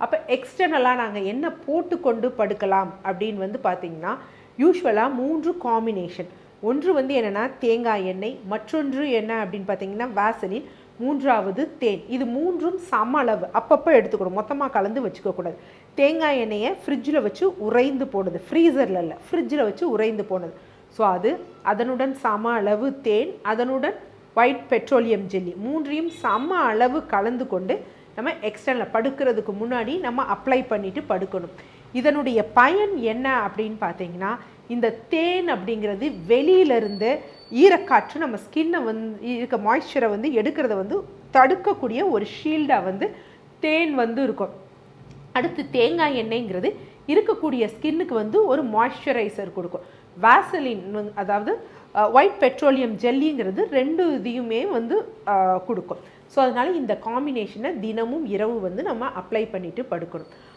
அப்போ எக்ஸ்டர்னலாக நாங்கள் என்ன போட்டுக்கொண்டு படுக்கலாம் அப்படின்னு வந்து பார்த்தீங்கன்னா யூஸ்வலாக மூன்று காம்பினேஷன் ஒன்று வந்து என்னென்னா தேங்காய் எண்ணெய் மற்றொன்று என்ன அப்படின்னு பார்த்தீங்கன்னா வேசலின் மூன்றாவது தேன். இது மூன்றும் சம அளவு. அப்பப்போ எடுத்துக்கணும். மொத்தமாக கலந்து வச்சுக்கக்கூடாது தேங்காய் எண்ணெயை ஃப்ரிட்ஜில் வச்சு உறைந்து போடுது. ஃப்ரீசரில் இல்லை. ஃப்ரிட்ஜில் வச்சு உறைந்து போனது ஸோ அது அதனுடன் சம அளவு தேன் அதனுடன் ஒயிட் பெட்ரோலியம் ஜெல்லி மூன்றையும் சம அளவு கலந்து கொண்டு நம்ம எக்ஸ்டர்னில் படுக்கிறதுக்கு முன்னாடி நம்ம அப்ளை பண்ணிவிட்டு படுக்கணும். இதனுடைய பயன் என்ன அப்படின்னு பார்த்தீங்கன்னா இந்த தேன் அப்படிங்கிறது வெளியிலிருந்து ஈரக்காற்று நம்ம ஸ்கின்னை வந்து இருக்க மாய்ஸ்சரை வந்து எடுக்கிறத வந்து தடுக்கக்கூடிய ஒரு ஷீல்டாக வந்து தேன் வந்து இருக்கும். அடுத்து தேங்காய் எண்ணெய்ங்கிறது இருக்கக்கூடிய ஸ்கின்னுக்கு வந்து ஒரு மாய்ஸ்சரைசர் கொடுக்கும். வாசலின் அதாவது ஒயிட் பெட்ரோலியம் ஜெல்லிங்கிறது ரெண்டு இதையுமே வந்து கொடுக்கும். ஸோ அதனால் இந்த காம்பினேஷனை தினமும் இரவு வந்து நம்ம அப்ளை பண்ணிட்டு படுக்கணும்.